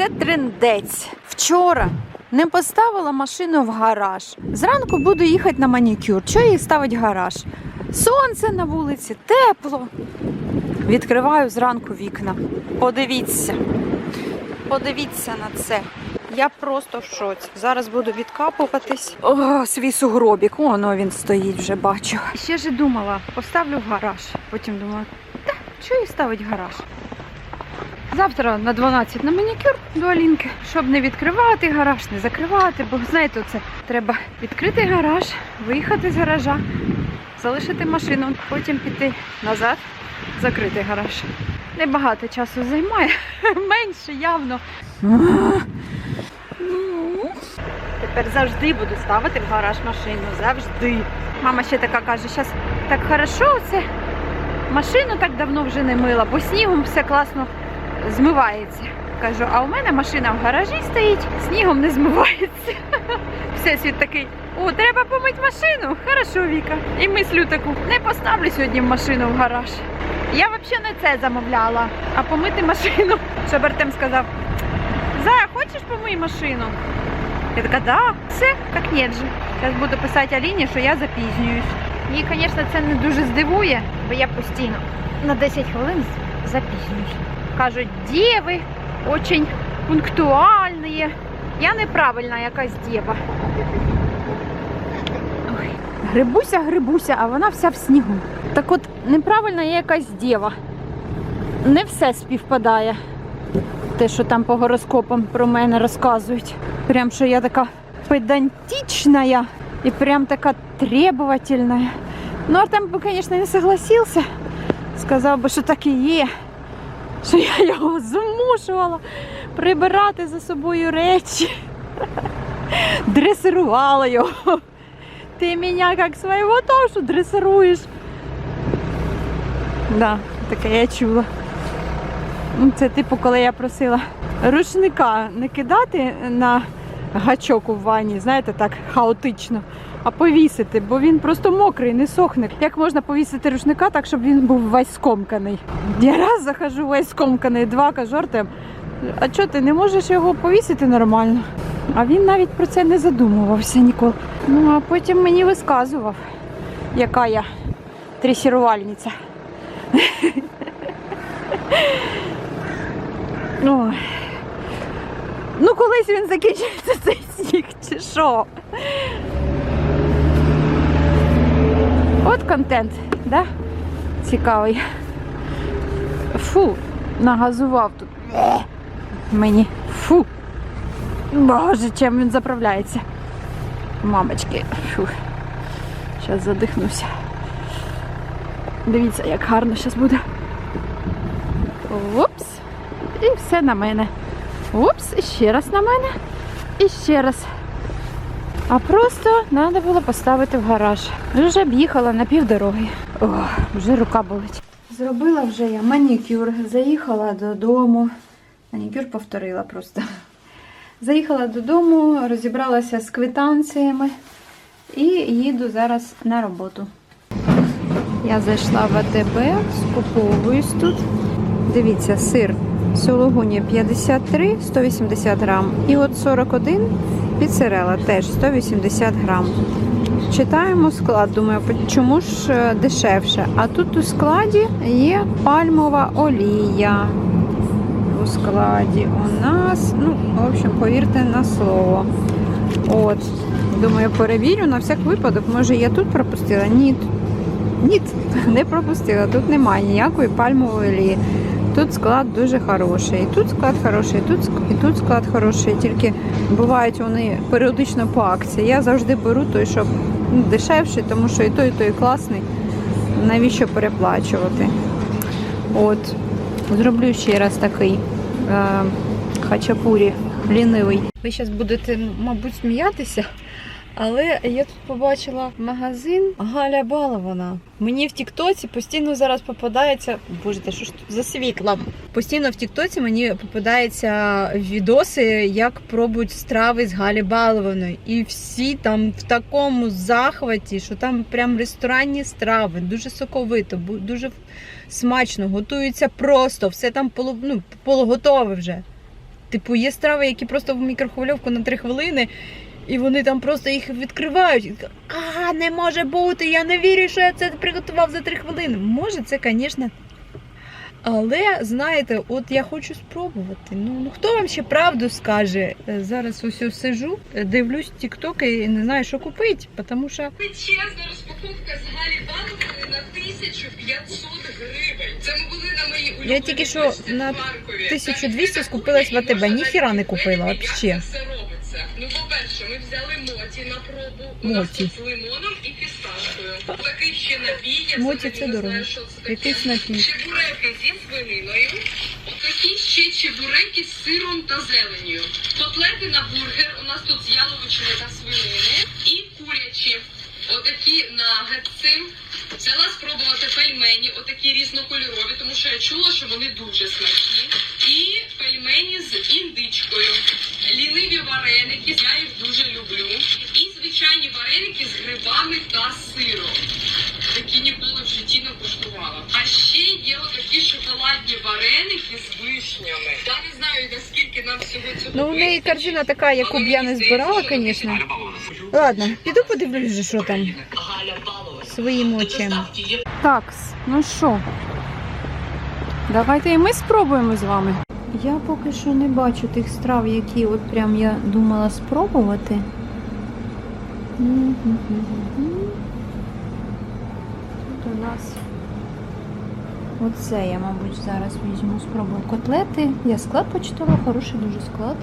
це трендець. Вчора не поставила машину в гараж. Зранку буду їхати на манікюр. Чого її ставить гараж? Сонце на вулиці, тепло. Відкриваю зранку вікна. Подивіться. Подивіться на це. Я просто в шоці. Зараз буду відкапуватись. О, свій сугробік. Воно він стоїть, вже бачу. Ще ж думала, поставлю в гараж. Потім думаю, та чого її ставить гараж? Завтра на 12 на манікюр до Алінки, щоб не відкривати гараж, не закривати, бо знаєте, це треба відкрити гараж, виїхати з гаража, залишити машину, потім піти назад, закрити гараж. Небагато часу займає, менше явно. Тепер завжди буду ставити в гараж машину. Завжди. Мама ще така каже, зараз так хорошо це. Машину так давно вже не мила, бо снігом все класно змивається. Кажу, а у мене машина в гаражі стоїть, снігом не змивається. Всесвіт такий, о, треба помити машину. Хорошо, Віка. І мислю таку, не поставлю сьогодні машину в гараж. Я взагалі не це замовляла, а помити машину. Щоб Артем сказав, Зая, хочеш помий машину? Я така, да, все, так ні же. Зараз буду писати Аліні, що я запізнююсь. Її, звісно, це не дуже здивує, бо я постійно на 10 хвилин запізнююсь. Кажуть, діви, дуже пунктуальні. Я неправильна якась дєва. Ой, Грибуся, грибуся, а вона вся в снігу. Так от, неправильна я якась дєва. Не все співпадає. Те, що там по гороскопам про мене розказують. Прям що я така педантична і прям така требовательна. Ну, Артем би, звісно, не согласився. Сказав би, що так і є. Що я його змушувала прибирати за собою речі. Дресирувала його. Ти мене як свого тошу дресируєш. Да, таке я чула. Ну, Це типу, коли я просила рушника не кидати на гачок у ванні, знаєте, так хаотично, а повісити, бо він просто мокрий, не сохне. Як можна повісити рушника так, щоб він був весь скомканий? Я раз захожу весь скомканий, два кажу Артем, а чого ти не можеш його повісити нормально? А він навіть про це не задумувався ніколи. Ну а потім мені висказував, яка я тресірувальниця. Ну, колись він закінчиться цей сніг, чи що? От контент, да? Цікавий. Фу, нагазував тут. Мені. Фу. Боже, чим він заправляється. Мамочки. Фу. Зараз задихнуся. Дивіться, як гарно зараз буде. Упс. І все на мене. Упс, і ще раз на мене. І ще раз. А просто треба було поставити в гараж. Вже б їхала на півдороги. О, вже рука болить. Зробила вже я манікюр, заїхала додому. Манікюр повторила просто. Заїхала додому, розібралася з квитанціями і їду зараз на роботу. Я зайшла в АТБ, скуповуюсь тут. Дивіться, сир сологуні 53, 180 грам. І от 41 піцерела теж 180 грам. Читаємо склад, думаю, чому ж е, дешевше? А тут у складі є пальмова олія. У складі у нас, ну, в общем, повірте на слово. От, думаю, перевірю на всяк випадок. Може, я тут пропустила? Ні. Ні, не пропустила. Тут немає ніякої пальмової олії. Тут склад дуже хороший. І тут склад хороший, і тут, склад хороший. Тільки бувають вони періодично по акції. Я завжди беру той, що ну, дешевший, тому що і той, і той класний. Навіщо переплачувати? От. Зроблю ще раз такий е, хачапурі лінивий. Ви зараз будете, мабуть, сміятися. Але я тут побачила магазин Галя Балована. Мені в Тіктоці постійно зараз попадається. Боже, та що ж тут за світлом? Постійно в Тіктоці мені попадаються відоси, як пробують страви з Галі Балованої. І всі там в такому захваті, що там прям ресторанні страви, дуже соковито, дуже смачно, готуються просто, все там полу, ну, полуготове вже. Типу, є страви, які просто в мікрохвильовку на 3 хвилини, і вони там просто їх відкривають. І А, не може бути, я не вірю, що я це приготував за 3 хвилини. Може, це, звісно. Але знаєте, от я хочу спробувати. Ну, ну хто вам ще правду скаже? Е, Зараз ось сижу, е, дивлюсь TikTok і не знаю, що купити, тому що Величезна розпаковка з Галі Банкової на 1500 гривень. Це ми були на моїй улюбленій тільки що на Харкові. 1200 скупилась в АТБ. Ніхіра не купила, подивитися, взяли моті на пробу. У нас Моті. тут з лимоном і фісташкою. Такий ще напій, я Моті взагалі це не дорого. знаю, що це таке. Якийсь напій. Чебуреки зі свининою. Отакі ще чебуреки з сиром та зеленню. Котлети на бургер. У нас тут з яловичини та свинини. І курячі. Отакі нагетси. Взяла спробувати пельмені, отакі різнокольорові, тому що я чула, що вони дуже смачні. І пельмені з індичкою. Ліниві вареники, я їх дуже люблю. І звичайні вареники з грибами та сиром. Такі ніколи в житті не куштувала. А ще є отакі шоколадні вареники з вишнями. Я не знаю, наскільки нам всього цього Ну, у неї корзина така, яку б я не збирала, звісно. Ладно, піду подивлюсь, що там своїм очима. Так, ну що, давайте і ми спробуємо з вами. Я поки що не бачу тих страв, які от прям я думала спробувати. Тут у нас оце я, мабуть, зараз візьму, спробую котлети. Я склад почитала, хороший дуже склад.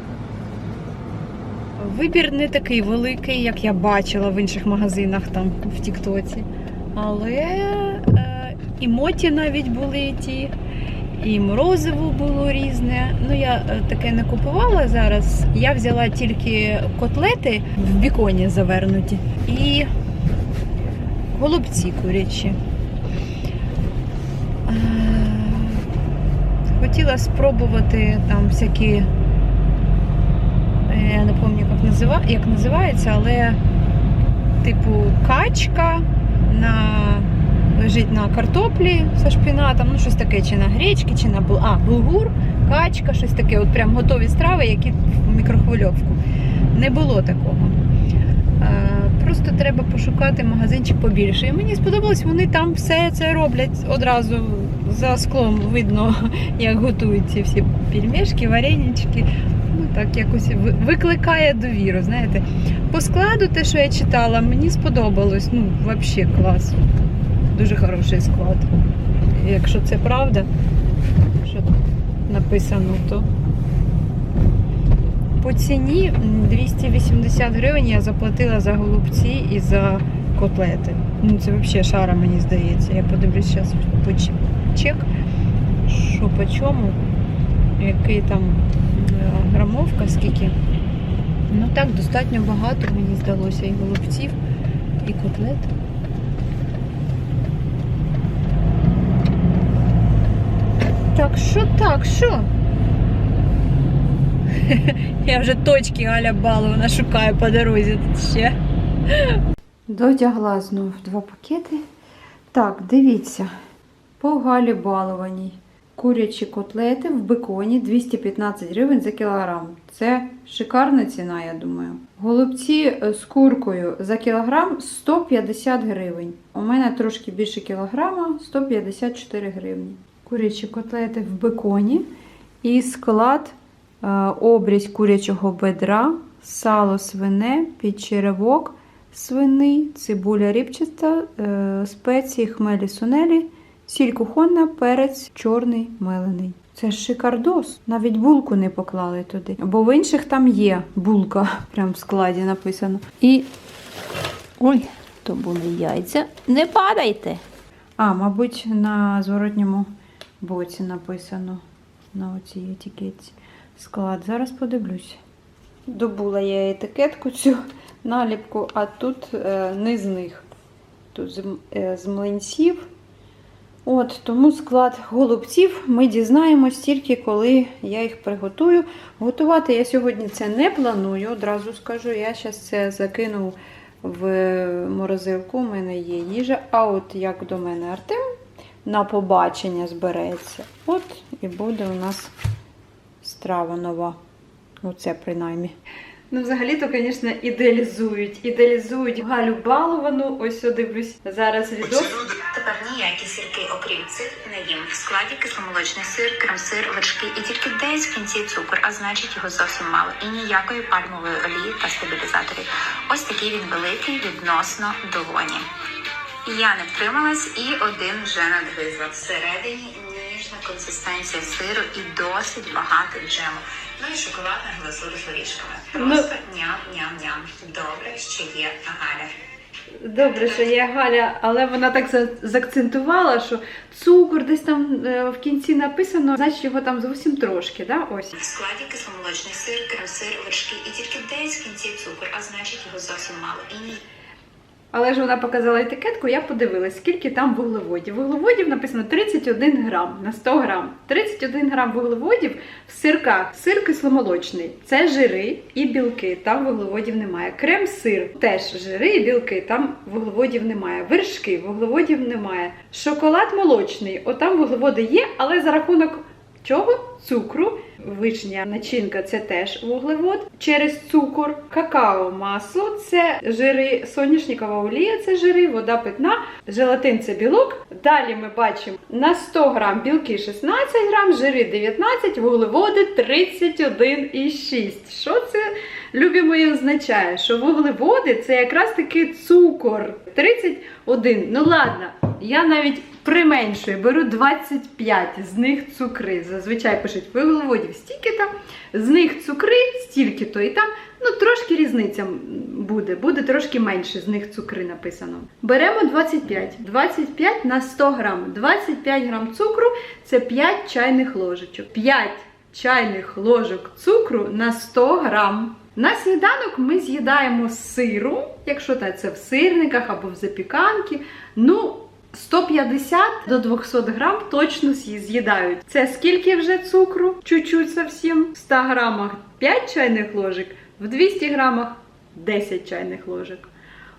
Вибір не такий великий, як я бачила в інших магазинах там в Тіктоці. Але е, і моті навіть були ті, і морозиво було різне. Ну я е, таке не купувала зараз. Я взяла тільки котлети в біконі завернуті і голубці курячі. Хотіла спробувати там всякі е, я не пам'ятаю, як називається, але типу качка на... лежить на картоплі зі шпінатом, ну щось таке, чи на гречки, чи на а, булгур, качка, щось таке, от прям готові страви, які в мікрохвильовку. Не було такого. Е, Просто треба пошукати магазинчик побільше. І мені сподобалось, вони там все це роблять одразу за склом видно, як готують ці всі пельмешки, варенички. Ну так якось викликає довіру. Знаєте, по складу, те, що я читала, мені сподобалось. Ну, взагалі клас. Дуже хороший склад. Якщо це правда, що написано, то по ціні 280 гривень я заплатила за голубці і за котлети. Ну, це взагалі шара, мені здається. Я подивлюсь зараз чек, що по чому, який там е, грамовка, скільки. Ну так, достатньо багато, мені здалося, і голубців, і котлет. Так, що так, що? Я вже точки Галя Баловна шукаю по дорозі тут ще. Дотягла знов два пакети. Так, дивіться. По Галі Балованій. Курячі котлети в беконі 215 гривень за кілограм. Це шикарна ціна, я думаю. Голубці е, з куркою за кілограм 150 гривень. У мене трошки більше кілограма 154 гривні. Курячі котлети в беконі. І склад е, обрізь курячого бедра, сало свине, підчеревок свиний, цибуля рібчаста, е, спеції, хмелі сунелі, сіль кухонна, перець чорний мелений. Це ж шикардос. Навіть булку не поклали туди. Бо в інших там є булка, прям в складі написано. І. Ой, то були яйця. Не падайте! А, мабуть, на зворотньому боці написано на оцій етикетці склад. Зараз подивлюсь. Добула я етикетку цю наліпку, а тут е, не з них. Тут з, е, з млинців. От, тому склад голубців ми дізнаємось тільки коли я їх приготую. Готувати я сьогодні це не планую, одразу скажу. Я зараз це закину в морозилку. У мене є їжа. А от як до мене Артем на побачення збереться, от і буде у нас страва нова. Оце принаймні. Ну, взагалі-то, звісно, ідеалізують. Ідеалізують Галю баловану. Ось я дивлюсь зараз відос. Тепер ніякі сірки, окрім цих, не їм. В складі кисломолочний сир, крем-сир, вершки і тільки десь в кінці цукор, а значить його зовсім мало. І ніякої пальмової олії та стабілізаторів. Ось такий він великий відносно долоні. Я не втрималась і один вже надгризла. Всередині ніжна консистенція сиру і досить багато джему. Ну і шоколадна глазур з горішками. Просто ням-ням-ням. Добре, що є Галя. Добре, що є Галя, але вона так за- заакцентувала, що цукор десь там е, в кінці написано, значить його там зовсім трошки, да? Ось. В складі кисломолочний сир, крем-сир, вершки і тільки десь в кінці цукор, а значить його зовсім мало. І ні. Але ж вона показала етикетку, я подивилась, скільки там вуглеводів. Вуглеводів написано 31 грам на 100 грам. 31 грам вуглеводів в сирках. Сир кисломолочний. Це жири і білки. Там вуглеводів немає. Крем-сир теж жири і білки. Там вуглеводів немає. Вершки, вуглеводів немає. Шоколад молочний. Отам вуглеводи є, але за рахунок чого? Цукру. Вишня начинка це теж вуглевод. Через цукор, какао, масло це жири, соняшникова олія це жири, вода питна, желатин це білок. Далі ми бачимо на 100 грам білки 16 грам, жири 19, вуглеводи 31,6. Що це, любі мої, означає? Що вуглеводи це якраз таки цукор. 31. Ну ладно, я навіть применшую, беру 25, з них цукри. Зазвичай пишуть вуглеводів стільки там, з них цукри стільки-то і там. Ну, трошки різниця буде, буде трошки менше, з них цукри написано. Беремо 25. 25 на 100 грам. 25 грам цукру це 5 чайних ложечок. 5 чайних ложок цукру на 100 грам. На сніданок ми з'їдаємо сиру, якщо це в сирниках або в запіканки. Ну, 150 до 200 грам точно з'їдають. Це скільки вже цукру? Чуть-чуть зовсім. В 100 грамах 5 чайних ложок, в 200 грамах 10 чайних ложок.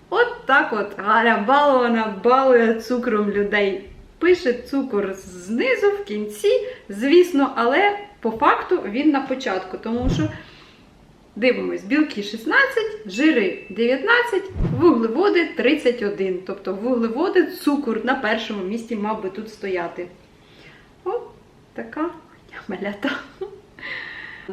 От так от Галя балована балує цукром людей. Пише цукор знизу, в кінці, звісно, але по факту він на початку, тому що Дивимось, білки 16, жири 19, вуглеводи 31. Тобто вуглеводи, цукор на першому місці мав би тут стояти. О, така малята.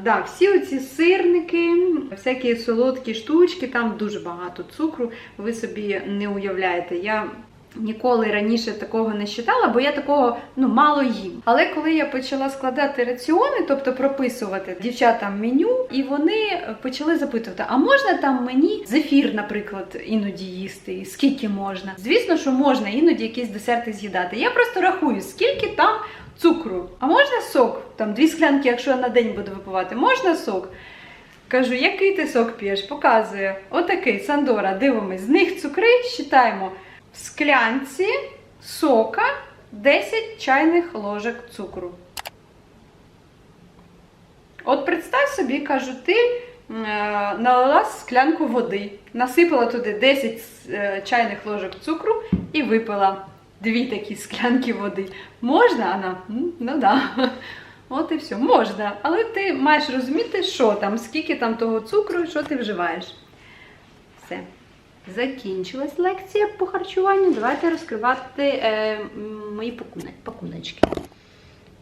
Да, всі оці сирники, всякі солодкі штучки, там дуже багато цукру. Ви собі не уявляєте. Я ніколи раніше такого не считала, бо я такого ну мало їм. Але коли я почала складати раціони, тобто прописувати дівчатам меню, і вони почали запитувати: а можна там мені зефір, наприклад, іноді їсти? Скільки можна? Звісно, що можна іноді якісь десерти з'їдати. Я просто рахую, скільки там цукру. А можна сок? Там дві склянки, якщо я на день буду випивати, можна сок? Кажу, який ти сок п'єш? Показує. Отакий Сандора. Дивимось. З них цукри считаємо склянці сока 10 чайних ложок цукру. От представ собі, кажу, ти е, налила склянку води, насипала туди 10 е, чайних ложок цукру і випила дві такі склянки води. Можна? «М, Ну да. От і все, можна. Але ти маєш розуміти, що там, скільки там того цукру що ти вживаєш. Все. Закінчилась лекція по харчуванню. Давайте розкривати е, мої пакуночки.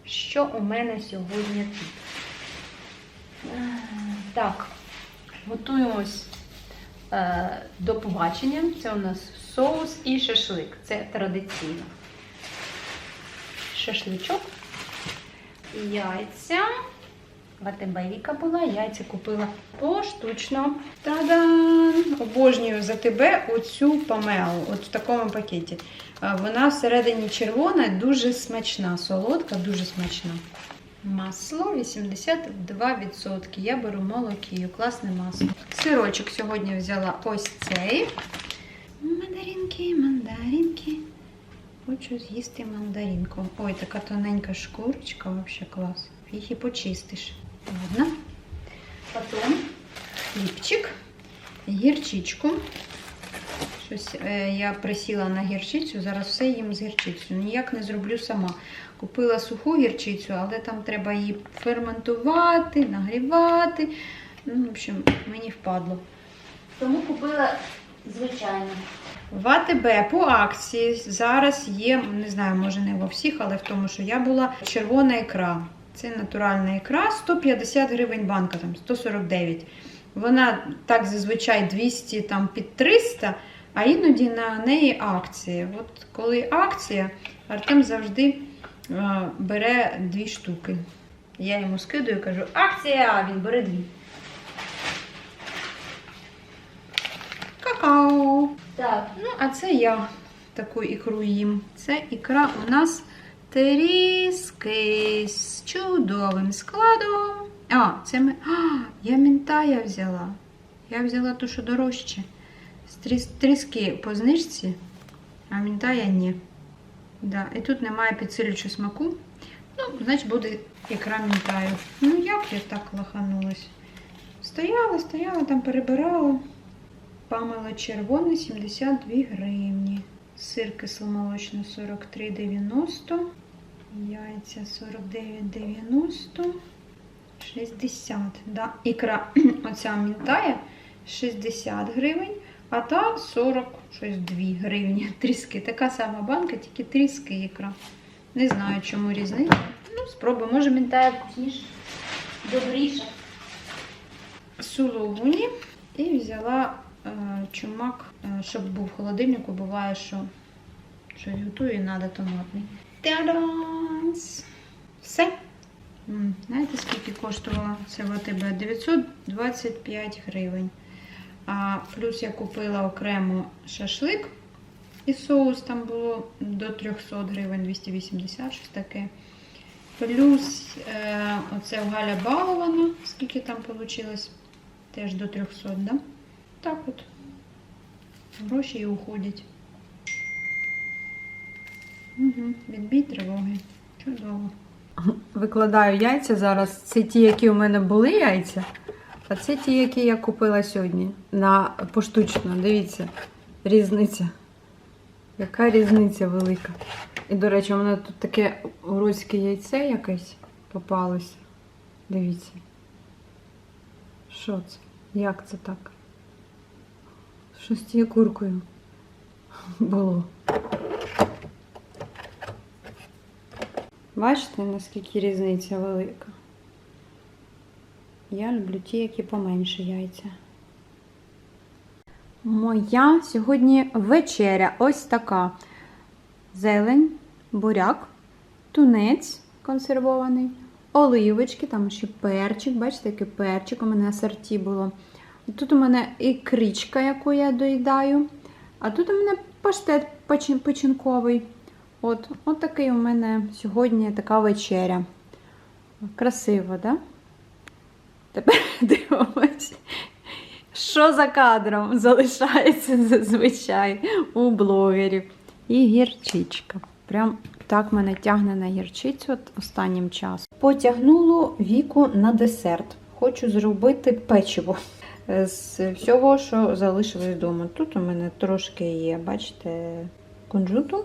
Що у мене сьогодні тут? Е, Так, готуємось е, до побачення. Це у нас соус і шашлик. Це традиційно. Шашличок, яйця. Віка була, яйця купила поштучно. Та-дам! Обожнюю за тебе оцю памелу, от в такому пакеті. Вона всередині червона, дуже смачна, солодка, дуже смачна. Масло 82%. Я беру молокію, класне масло. Сирочок сьогодні взяла ось цей. Мандаринки, мандаринки. Хочу з'їсти мандаринку. Ой, така тоненька шкурочка, взагалі клас. Їх і почистиш. Ладно. Потім хлібчик, гірчичку. Щось е, я присіла на гірчицю, зараз все їм з гірчицею. Ніяк не зроблю сама. Купила суху гірчицю, але там треба її ферментувати, нагрівати. Ну, в общем, мені впадло. Тому купила звичайно. В АТБ по акції зараз є, не знаю, може не во всіх, але в тому, що я була червона ікра. Це натуральна ікра, 150 гривень банка, там 149. Вона так зазвичай 200 там під 300, а іноді на неї акції. От коли акція, Артем завжди е, бере дві штуки. Я йому скидаю і кажу, акція, а він бере дві. Какао. Так, ну а це я таку ікру їм. Це ікра у нас тріски з чудовим складом. А, це ми. А, я мінтая взяла. Я взяла ту, що дорожче. З тріс- Тріски по знижці, а мінтая ні. Да. І тут немає підсилюючого смаку. Ну, значить, буде ікра мінтаю. Ну, як я так лоханулась? Стояла, стояла, там перебирала. Памела червоний 72 гривні. Сир кисломолочний 43,90. Яйця 49,90. 60. Да. Ікра оця мінтає 60 гривень, а та 40 щось 2 гривні. Тріски. Така сама банка, тільки тріски ікра. Не знаю, чому різниця. Ну, спробуй, може мінтає вкусніше, добріше. Сулугуні і взяла е, чумак, е, щоб був в холодильнику. Буває, що щось готую і треба томатний. Та-данс! Все. Знаєте, скільки коштувала це в АТБ? 925 гривень. А плюс я купила окремо шашлик і соус там було до 300 гривень, 280, щось таке. Плюс е, оце Галя балована, скільки там вийшло, теж до 300, да? Так от. Гроші і уходять. Угу. Відбій тривоги. Чудово. Викладаю яйця зараз. Це ті, які у мене були яйця, а це ті, які я купила сьогодні на поштучно. Дивіться, різниця. Яка різниця велика. І, до речі, у мене тут таке уруцьке яйце якесь попалося. Дивіться. Що це? Як це так? Що з тією куркою було? Бачите, наскільки різниця велика? Я люблю ті, які поменше яйця. Моя сьогодні вечеря ось така. Зелень, буряк, тунець консервований, оливочки, там ще перчик. Бачите, який перчик у мене асорті було. Тут у мене ікричка, яку я доїдаю. А тут у мене паштет печін- печінковий. От, от такий у мене сьогодні така вечеря. Красиво, да? Тепер дивимось, що за кадром залишається зазвичай у блогерів. І гірчичка. Прям так мене тягне на гірчицю от останнім часом. Потягнуло віку на десерт. Хочу зробити печиво з всього, що залишилось вдома. Тут у мене трошки є, бачите, кунжуту.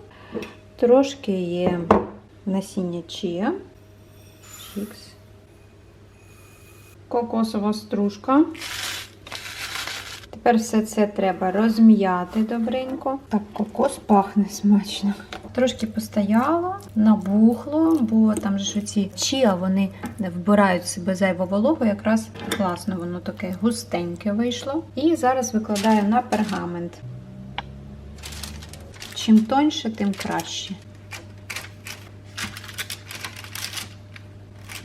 Трошки є насіння чія, чікс, кокосова стружка. Тепер все це треба розм'яти добренько. Так, кокос пахне смачно. Трошки постояло, набухло, бо там ж ці чія, вони вбирають в себе зайву вологу, якраз класно воно таке густеньке вийшло. І зараз викладаю на пергамент. Чим тоньше, тим краще.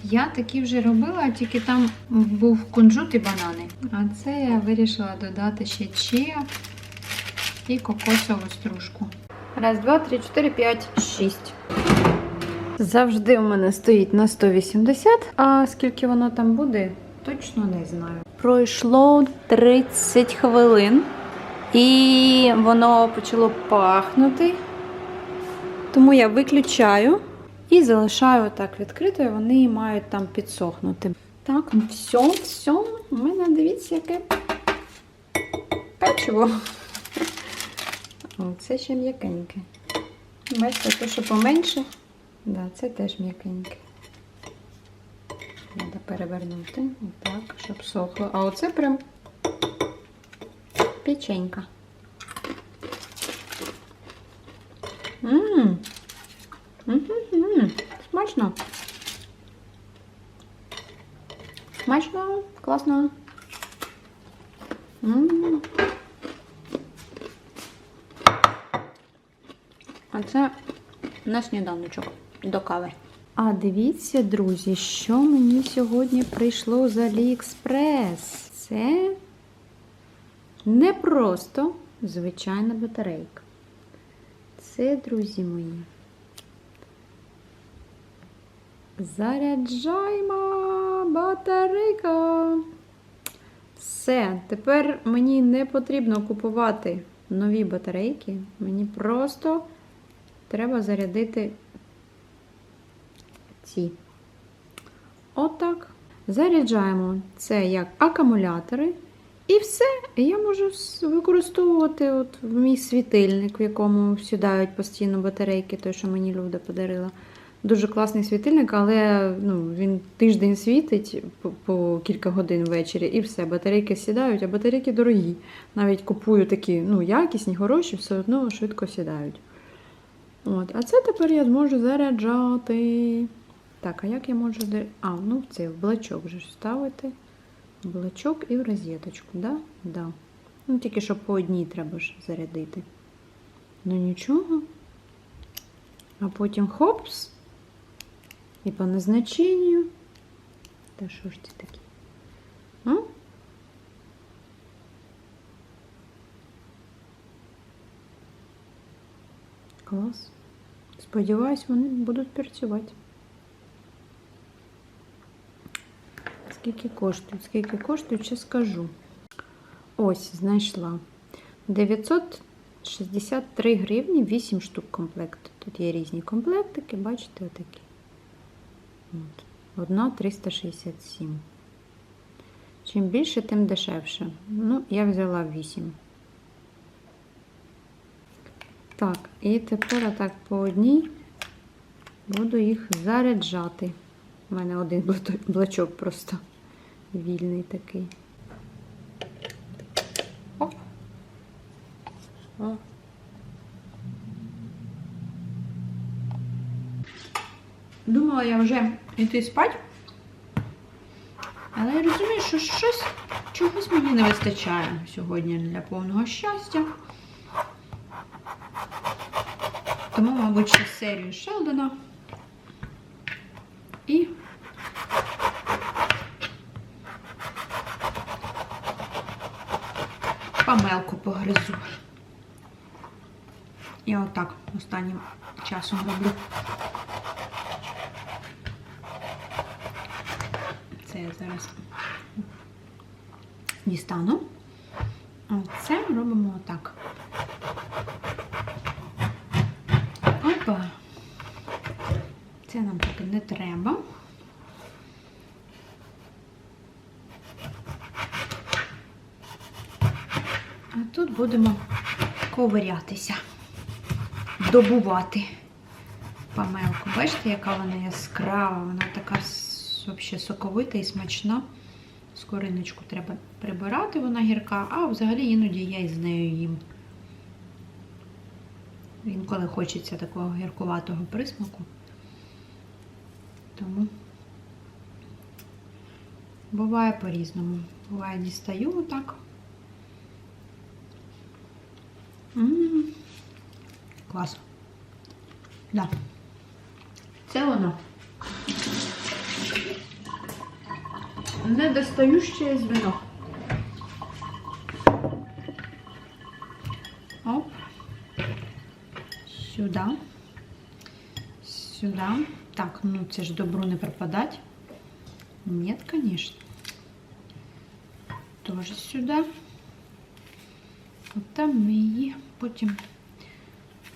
Я такі вже робила, тільки там був кунжут і банани. А це я вирішила додати ще чия і кокосову стружку. Раз, два, три, чотири, п'ять, шість. Завжди у мене стоїть на 180, а скільки воно там буде, точно не знаю. Пройшло 30 хвилин. І воно почало пахнути. Тому я виключаю і залишаю так відкритою, вони мають там підсохнути. Так, все, все. У мене дивіться, яке печиво. Це ще м'якеньке. Бачите, то, що поменше, да, це теж м'якеньке. Треба перевернути, так, щоб сохло. А оце прям печенька. Ммм. Смачно. Смачно, класно. М. А це на сніданочок до кави. А дивіться, друзі, що мені сьогодні прийшло з Аліекспрес. Це не просто звичайна батарейка. Це, друзі мої. Заряджаємо батарейка. Все, тепер мені не потрібно купувати нові батарейки. Мені просто треба зарядити ці. Отак. Заряджаємо це як акумулятори. І все, я можу використовувати от мій світильник, в якому сідають постійно батарейки, той, що мені Люда подарила. Дуже класний світильник, але ну, він тиждень світить по, по кілька годин ввечері, і все, батарейки сідають, а батарейки дорогі. Навіть купую такі ну, якісні, хороші, все одно швидко сідають. От, а це тепер я зможу заряджати. Так, а як я можу. А, ну в цей в блачок вже ставити. В блачок і в розеточку, да? Да. Ну, тільки що по одній треба ж зарядити. Ну нічого. А потім хопс. І по назначенню. Та що ж це таке? А? Клас. Сподіваюсь, вони будуть працювати. Скільки коштують? Скільки коштують, ще скажу. Ось, знайшла. 963 гривні, 8 штук комплекту. Тут є різні комплектики, бачите, отакі. От. Одна 367. Чим більше, тим дешевше. Ну, я взяла 8. Так, і тепер отак по одній буду їх заряджати. У мене один блочок просто вільний такий. Оп. О. Думала я вже йти спати. Але я розумію, що щось чогось мені не вистачає сьогодні для повного щастя. Тому, мабуть, ще серію Шелдона. І памелку погризу. І отак останнім часом роблю. Це я зараз дістану. А це робимо отак. Опа. Це нам поки не треба. А тут будемо ковирятися, добувати памелку. Бачите, яка вона яскрава, вона така вообще соковита і смачна. Скориночку треба прибирати, вона гірка, а взагалі іноді я із нею їм. Інколи хочеться такого гіркуватого присмаку. Тому буває по-різному. Буває, дістаю отак. М, Клас. Да. Це воно. Недостающее звено. Оп. Сюди. Сюди. Так, ну це ж добру не пропадать. Нет, конечно. Тоже сюди. От там ми її потім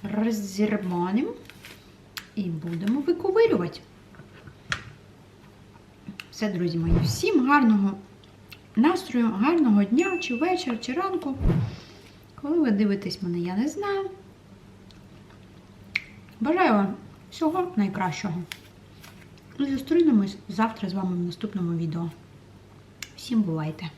роззірманимо і будемо виковирювати. Все, друзі мої, всім гарного настрою, гарного дня, чи вечора, чи ранку. Коли ви дивитесь мене, я не знаю. Бажаю вам всього найкращого. Зустрінемось завтра з вами в наступному відео. Всім бувайте!